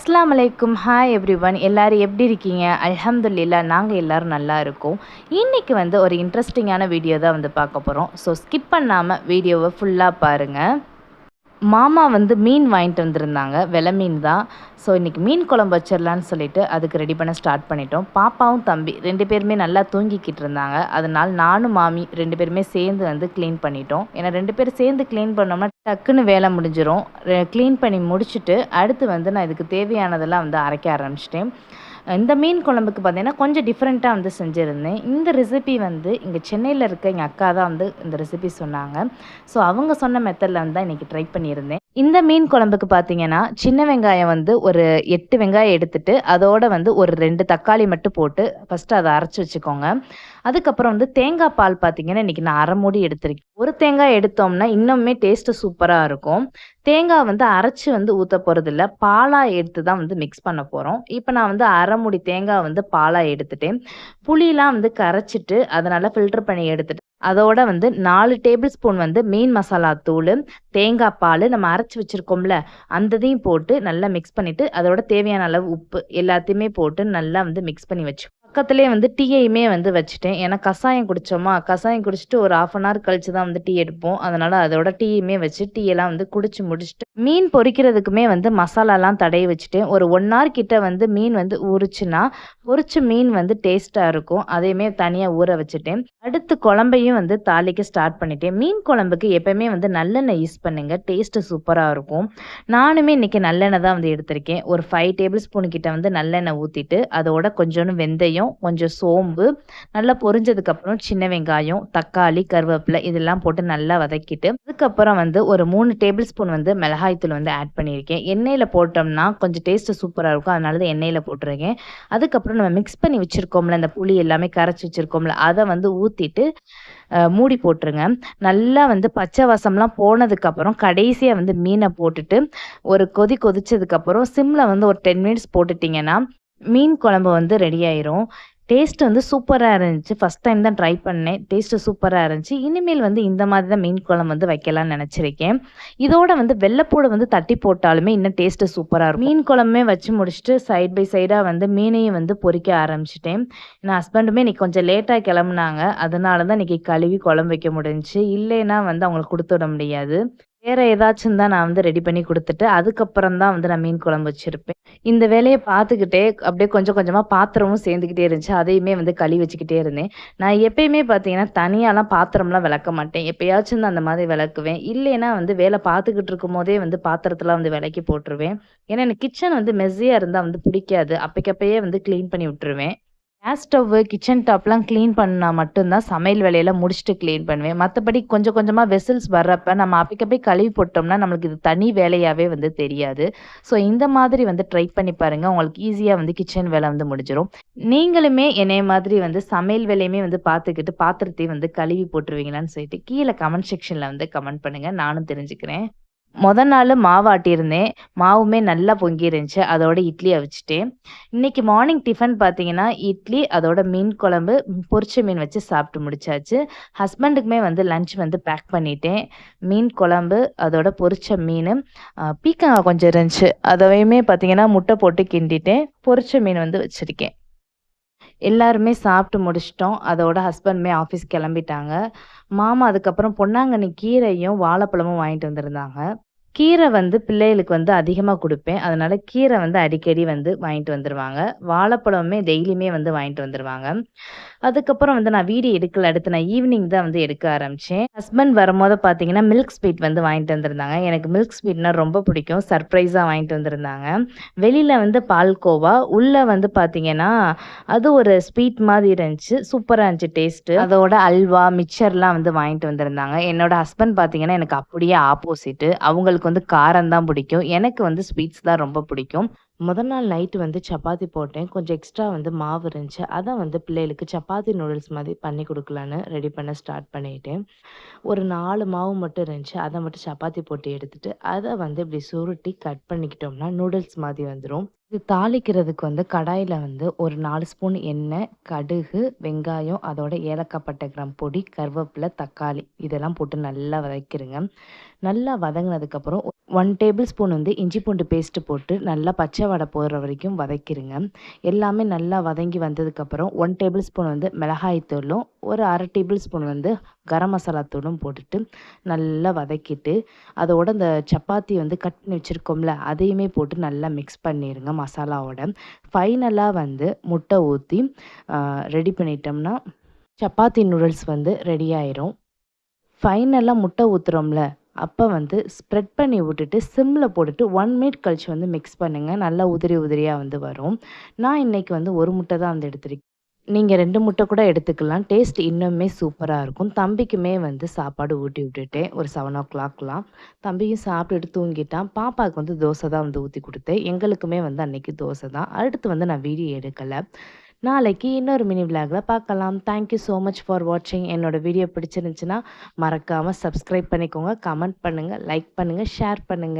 அஸ்லாம் அலைக்கும். Hi every one எல்லோரும் எப்படி இருக்கீங்க? அலமதுல்லா நாங்கள் எல்லோரும் நல்லா இருக்கோம். இன்றைக்கி வந்து ஒரு இன்ட்ரெஸ்டிங்கான வீடியோ தான் வந்து பார்க்க போகிறோம் ஸோ ஸ்கிப் பண்ணாமல் வீடியோவை ஃபுல்லாக பாருங்கள் மாமா வந்து மீன் வாங்கிட்டு வந்திருந்தாங்க. வெலை மீன் தான். ஸோ இன்றைக்கி மீன் குழம்பு வச்சிடலான்னு சொல்லிட்டு அதுக்கு ரெடி பண்ண ஸ்டார்ட் பண்ணிட்டோம். பாப்பாவும் தம்பி ரெண்டு பேருமே நல்லா தூங்கிக்கிட்டு இருந்தாங்க. அதனால் நானும் மாமி ரெண்டு பேருமே சேர்ந்து வந்து க்ளீன் பண்ணிட்டோம். ஏன்னா ரெண்டு பேரும் சேர்ந்து க்ளீன் பண்ணோம்னா டக்குன்னு வேலை முடிஞ்சிடும் க்ளீன் பண்ணி முடிச்சுட்டு அடுத்து வந்து நான் இதுக்கு தேவையானதெல்லாம் வந்து அரைக்க ஆரம்பிச்சிட்டேன். இந்த மீன் குழம்புக்கு பார்த்தீங்கன்னா கொஞ்சம் டிஃப்ரெண்ட்டாக வந்து செஞ்சுருந்தேன். இந்த ரெசிபி வந்து இங்கே சென்னையில் இருக்க எங்கள் அக்கா தான் வந்து இந்த ரெசிபி சொன்னாங்க. ஸோ அவங்க சொன்ன மெத்தடில் வந்து தான் இன்றைக்கி ட்ரை பண்ணியிருந்தேன். இந்த மீன் குழம்புக்கு பார்த்தீங்கன்னா சின்ன வெங்காயம் வந்து ஒரு எட்டு வெங்காயம் எடுத்துட்டு அதோட வந்து ஒரு ரெண்டு தக்காளி மட்டும் போட்டு ஃபஸ்ட்டு அதை அரைச்சி வச்சுக்கோங்க. அதுக்கப்புறம் வந்து தேங்காய் பால் பார்த்தீங்கன்னா இன்றைக்கி நான் அரை மூடி எடுத்திருக்கேன். ஒரு தேங்காய் எடுத்தோம்னா இன்னுமே டேஸ்ட்டு சூப்பராக இருக்கும். தேங்காய் வந்து அரைச்சி வந்து ஊற்ற போகிறதில்ல பாலாக எடுத்து தான் வந்து மிக்ஸ் பண்ண போகிறோம் இப்போ நான் வந்து அரை மூடி தேங்காய் வந்து பாலாக எடுத்துட்டேன். புளியெலாம் வந்து கரைச்சிட்டு அதனால் ஃபில்டர் பண்ணி எடுத்துட்டு அதோட வந்து நாலு டேபிள் ஸ்பூன் வந்து மீன் மசாலா தூள் தேங்காய் பால் நம்ம அரைச்சி வச்சுருக்கோம்ல அந்ததையும் போட்டு நல்லா மிக்ஸ் பண்ணிவிட்டு அதோட தேவையான அளவு உப்பு எல்லாத்தையுமே போட்டு நல்லா வந்து மிக்ஸ் பண்ணி வச்சு பக்கத்துலேயே வந்து டீயையுமே வந்து வச்சுட்டேன். ஏன்னா கஷாயம் குடித்தோமா கஷாயம் குடிச்சிட்டு ஒரு ஆஃப் அன் ஹவர் கழிச்சு தான் வந்து டீ எடுப்போம். அதனால் அதோட டீயுமே வச்சு டீயெல்லாம் வந்து குடிச்சு முடிச்சுட்டு மீன் பொரிக்கிறதுக்குமே வந்து மசாலாலாம் தடவி வச்சுட்டேன். ஒரு ஒன் ஹவர் கிட்ட வந்து மீன் வந்து உரிச்சுன்னா பொரிச்ச மீன் வந்து டேஸ்ட்டாக இருக்கும். அதையுமே தனியாக ஊற வச்சுட்டேன். அடுத்து குழம்பையும் வந்து தாளிக்க ஸ்டார்ட் பண்ணிட்டேன். மீன் குழம்புக்கு எப்பயுமே வந்து நல்லெண்ணெய் யூஸ் பண்ணுங்க. டேஸ்ட்டு சூப்பராக இருக்கும். நானுமே இன்றைக்கி நல்லெண்ணெய் தான் வந்து எடுத்திருக்கேன். ஒரு ஃபைவ் டேபிள் ஸ்பூன் கிட்ட வந்து நல்லெண்ணெய் ஊற்றிட்டு அதோட கொஞ்சோண்டு வெந்தயம் கொஞ்சம் சோம்பு நல்லா பொரிஞ்சதுக்கப்புறம் சின்ன வெங்காயம் தக்காளி கருவேப்பிலை இதெல்லாம் போட்டு நல்லா வதக்கிட்டு அதுக்கப்புறம் வந்து ஒரு மூணு டேபிள் ஸ்பூன் வந்து மிளகாய்த்தூள் வந்து ஆட் பண்ணியிருக்கேன். எண்ணெயில் போட்டோம்னா கொஞ்சம் டேஸ்ட்டு சூப்பராக இருக்கும். அதனால தான் எண்ணெயில் போட்டிருக்கேன். அதுக்கப்புறம் நம்ம மிக்ஸ் பண்ணி வச்சுருக்கோம்ல அந்த புளி எல்லாமே கரைச்சி வச்சுருக்கோம்ல அதை வந்து ஊற்றிட்டு மூடி போட்டுருங்க. நல்லா வந்து பச்சை வாசம்லாம் போனதுக்கப்புறம் கடைசியாக வந்து மீனை போட்டுட்டு ஒரு கொதி கொதிச்சதுக்கப்புறம் சிம்மில் வந்து ஒரு டென் மினிட்ஸ் போட்டுட்டிங்கன்னா மீன் குழம்பு வந்து ரெடி ஆயிரும். டேஸ்ட் வந்து சூப்பராக இருந்துச்சு. ஃபஸ்ட் டைம் தான் ட்ரை பண்ணேன். டேஸ்ட்டு சூப்பராக இருந்துச்சு. இனிமேல் வந்து இந்த மாதிரி தான் மீன் குழம்பு வந்து வைக்கலாம்னு நினச்சிருக்கேன். இதோட வந்து வெள்ளைப்பூடு வந்து தட்டி போட்டாலுமே இன்னும் டேஸ்ட்டு சூப்பராக இருக்கும். மீன் குழம்புமே வச்சு முடிச்சுட்டு சைட் பை சைடாக வந்து மீனையும் வந்து பொறிக்க ஆரம்பிச்சிட்டேன். என் ஹஸ்பண்டுமே இன்னைக்கு கொஞ்சம் லேட்டாக கிளம்புனாங்க. அதனால தான் இன்றைக்கி கழுவி குழம்பு வைக்க முடிஞ்சுச்சு. இல்லைன்னா வந்து அவங்களுக்கு கொடுத்து விட முடியாது. வேறு ஏதாச்சும் தான் நான் வந்து ரெடி பண்ணி கொடுத்துட்டு அதுக்கப்புறம் தான் வந்து நான் மீன் குழம்பு வச்சுருப்பேன். இந்த வேலையை பார்த்துக்கிட்டே அப்படியே கொஞ்சம் கொஞ்சமாக பாத்திரமும் சேர்ந்துக்கிட்டே இருந்துச்சு. அதையுமே வந்து கழுவி வச்சுக்கிட்டே இருந்தேன். நான் எப்பயுமே பார்த்தீங்கன்னா தனியாலாம் பாத்திரம்லாம் விளக்க மாட்டேன். எப்பயாச்சும் தான் அந்த மாதிரி விளக்குவேன். இல்லைன்னா வந்து வேலை பார்த்துக்கிட்டு இருக்கும் போதே வந்து பாத்திரத்தெலாம் வந்து விளக்கி போட்டுருவேன். ஏன்னா எனக்கு கிச்சன் வந்து மெஸ்ஸியாக இருந்தால் வந்து பிடிக்காது. அப்பைக்கப்பயே வந்து க்ளீன் பண்ணி விட்டுருவேன். கேஸ் ஸ்டவ்வு கிச்சன் டாப்லாம் க்ளீன் பண்ணால் மட்டும்தான் சமையல் வேலையெல்லாம் முடிச்சுட்டு க்ளீன் பண்ணுவேன். மற்றபடி கொஞ்சம் கொஞ்சமாக வெசல்ஸ் வர்றப்ப நம்ம அப்பைக்கப்பே கழுவி போட்டோம்னா நம்மளுக்கு இது தனி வேலையாகவே வந்து தெரியாது. ஸோ இந்த மாதிரி வந்து ட்ரை பண்ணி பாருங்கள் உங்களுக்கு ஈஸியாக வந்து கிச்சன் வேலை வந்து முடிஞ்சிடும் நீங்களுமே என்னைய மாதிரி வந்து சமையல் வேலையுமே வந்து பார்த்துக்கிட்டு பாத்திரத்தையும் வந்து கழுவி போட்டுருவீங்களான்னு சொல்லிட்டு கீழே கமெண்ட் செக்ஷனில் வந்து கமெண்ட் பண்ணுங்கள் நானும் தெரிஞ்சுக்கிறேன். மொதல் நாள் மாவு ஆட்டியிருந்தேன். மாவுமே நல்லா பொங்கி இருந்துச்சு அதோட இட்லி அவிச்சிட்டேன் இன்றைக்கி மார்னிங் டிஃபன் பார்த்தீங்கன்னா இட்லி அதோட மீன் குழம்பு பொரிச்ச மீன் வச்சு சாப்பிட்டு முடிச்சாச்சு. ஹஸ்பண்டுக்குமே வந்து லஞ்ச் வந்து பேக் பண்ணிட்டேன். மீன் குழம்பு அதோட பொரிச்ச மீன் பீக்கங்காய் கொஞ்சம் இருந்துச்சு. அதையுமே பார்த்தீங்கன்னா முட்டை போட்டு கிண்டிட்டேன். பொரிச்ச மீன் வந்து வச்சுருக்கேன். எல்லாருமே சாப்பிட்டு முடிச்சிட்டோம். அதோட ஹஸ்பண்டுமே ஆஃபீஸ் கிளம்பிட்டாங்க. மாமா அதுக்கப்புறம் பொன்னாங்கண்ணி கீரையும் வாழைப்பழமும் வாங்கிட்டு வந்திருந்தாங்க. கீரை வந்து பிள்ளைகளுக்கு வந்து அதிகமாக கொடுப்பேன். அதனால் கீரை வந்து அடிக்கடி வந்து வாங்கிட்டு வந்துடுவாங்க வாழைப்பழமே டெய்லியுமே வந்து வாங்கிட்டு வந்துடுவாங்க அதுக்கப்புறம் வந்து நான் வீடியோ எடுக்கல. அடுத்து நான் ஈவினிங் தான் வந்து எடுக்க ஆரம்பித்தேன் ஹஸ்பண்ட் வரும்போது பார்த்தீங்கன்னா மில்க் ஸ்வீட் வந்து வாங்கிட்டு வந்திருந்தாங்க. எனக்கு மில்க் ஸ்வீட்னா ரொம்ப பிடிக்கும். சர்ப்ரைஸாக வாங்கிட்டு வந்திருந்தாங்க. வெளியில் வந்து பால்கோவா உள்ளே வந்து பார்த்தீங்கன்னா அது ஒரு ஸ்வீட் மாதிரி இருந்துச்சு. சூப்பராக இருந்துச்சு டேஸ்ட்டு. அதோட அல்வா மிக்சர்லாம் வந்து வாங்கிட்டு வந்திருந்தாங்க. என்னோட ஹஸ்பண்ட் பார்த்தீங்கன்னா எனக்கு அப்படியே ஆப்போசிட்டு. அவங்களுக்கு வந்து காரம் தான் பிடிக்கும். எனக்கு வந்து ஸ்வீட்ஸ் தான் ரொம்ப பிடிக்கும். முதல் நாள் நைட்டு வந்து சப்பாத்தி போட்டேன். கொஞ்சம் எக்ஸ்ட்ரா வந்து மாவு இருந்துச்சு. அதை வந்து பிள்ளைகளுக்கு சப்பாத்தி நூடுல்ஸ் மாதிரி பண்ணி கொடுக்கலான்னு ரெடி பண்ண ஸ்டார்ட் பண்ணிட்டேன். ஒரு நாலு மாவு மட்டும் இருந்துச்சு. அதை மட்டும் சப்பாத்தி போட்டு எடுத்துட்டு அதை வந்து இப்படி சுருட்டி கட் பண்ணிக்கிட்டோம்னா நூடுல்ஸ் மாதிரி வந்துடும் இது தாளிக்கிறதுக்கு வந்து கடாயில் வந்து ஒரு நாலு ஸ்பூன் எண்ணெய் கடுகு வெங்காயம் அதோட ஏலக்காய் பட்டை கிராம் பொடி கருவேப்பிலை தக்காளி இதெல்லாம் போட்டு நல்லா வதக்கிடுங்க நல்லா வதங்கினதுக்கப்புறம் ஒன் டேபிள் ஸ்பூன் வந்து இஞ்சி பூண்டு பேஸ்ட்டு போட்டு நல்லா பச்சை வடை போடுற வரைக்கும் வதக்கிடுங்க எல்லாமே நல்லா வதங்கி வந்ததுக்கப்புறம் ஒன் டேபிள் ஸ்பூன் வந்து மிளகாய் தூளும் ஒரு அரை டேபிள் ஸ்பூன் வந்து கரம் மசாலா தூளும் போட்டுட்டு நல்லா வதக்கிட்டு அதோட இந்த சப்பாத்தி வந்து கட் பண்ணி வச்சுருக்கோம்ல அதையுமே போட்டு நல்லா மிக்ஸ் பண்ணிடுங்க மசாலாவோட. ஃபைனலாக வந்து முட்டை ஊற்றி ரெடி பண்ணிட்டோம்னா சப்பாத்தி நூடுல்ஸ் வந்து ரெடி ஆயிரும். ஃபைனலாக முட்டை ஊற்றுறோம்ல அப்போ வந்து ஸ்ப்ரெட் பண்ணி விட்டுட்டு சிம்மில் போட்டுட்டு ஒன் மினிட் கழிச்சு வந்து மிக்ஸ் பண்ணுங்கள் நல்லா உதிரி உதிரியாக வந்து வரும். நான் இன்றைக்கி வந்து ஒரு முட்டை தான் வந்து எடுத்திருக்கேன். நீங்கள் ரெண்டு முட்டை கூட எடுத்துக்கலாம். டேஸ்ட் இன்னுமே சூப்பராக இருக்கும். தம்பிக்குமே வந்து சாப்பாடு ஊட்டி விட்டுட்டேன். ஒரு செவன் ஓ கிளாக்லாம் தம்பியும் சாப்பிட்டுட்டு தூங்கிட்டான். பாப்பாவுக்கு வந்து தோசை தான் வந்து ஊற்றி கொடுத்தேன். எங்களுக்குமே வந்து அன்றைக்கி தோசை தான். அடுத்து வந்து நான் வீடியோ எடுக்கலை. நாளைக்கு இன்னொரு மினி விளாகில் பார்க்கலாம். தேங்க்யூ ஸோ மச் ஃபார் வாட்சிங் என்னோடய வீடியோ பிடிச்சிருந்துச்சுன்னா மறக்காமல் சப்ஸ்கிரைப் பண்ணிக்கோங்க கமெண்ட் பண்ணுங்கள் லைக் பண்ணுங்கள் ஷேர் பண்ணுங்கள்